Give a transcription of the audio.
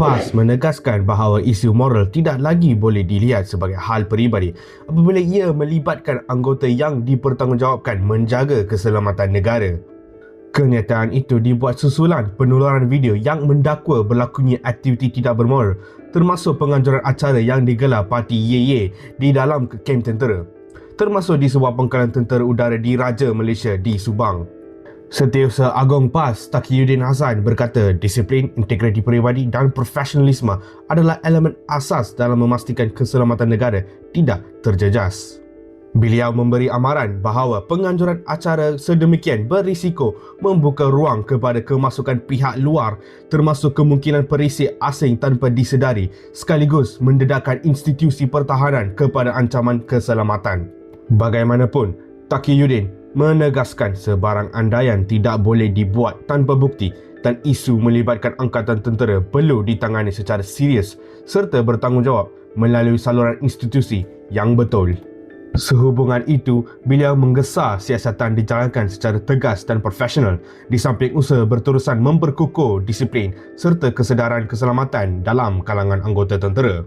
PAS menegaskan bahawa isu moral tidak lagi boleh dilihat sebagai hal peribadi apabila ia melibatkan anggota yang dipertanggungjawabkan menjaga keselamatan negara. Kenyataan itu dibuat susulan penularan video yang mendakwa berlakunya aktiviti tidak bermoral termasuk penganjuran acara yang digelar parti YY di dalam kem tentera termasuk di sebuah pangkalan tentera udara di Raja Malaysia di Subang. Setiausaha Agong PAS Taqiyuddin Hassan berkata disiplin, integriti peribadi dan profesionalisme adalah elemen asas dalam memastikan keselamatan negara tidak terjejas. Beliau memberi amaran bahawa penganjuran acara sedemikian berisiko membuka ruang kepada kemasukan pihak luar termasuk kemungkinan perisik asing tanpa disedari sekaligus mendedahkan institusi pertahanan kepada ancaman keselamatan. Bagaimanapun, Taqiyuddin menegaskan sebarang andaian tidak boleh dibuat tanpa bukti dan isu melibatkan angkatan tentera perlu ditangani secara serius serta bertanggungjawab melalui saluran institusi yang betul. Sehubungan itu, beliau menggesa siasatan dijalankan secara tegas dan profesional di samping usaha berterusan memperkukuh disiplin serta kesedaran keselamatan dalam kalangan anggota tentera.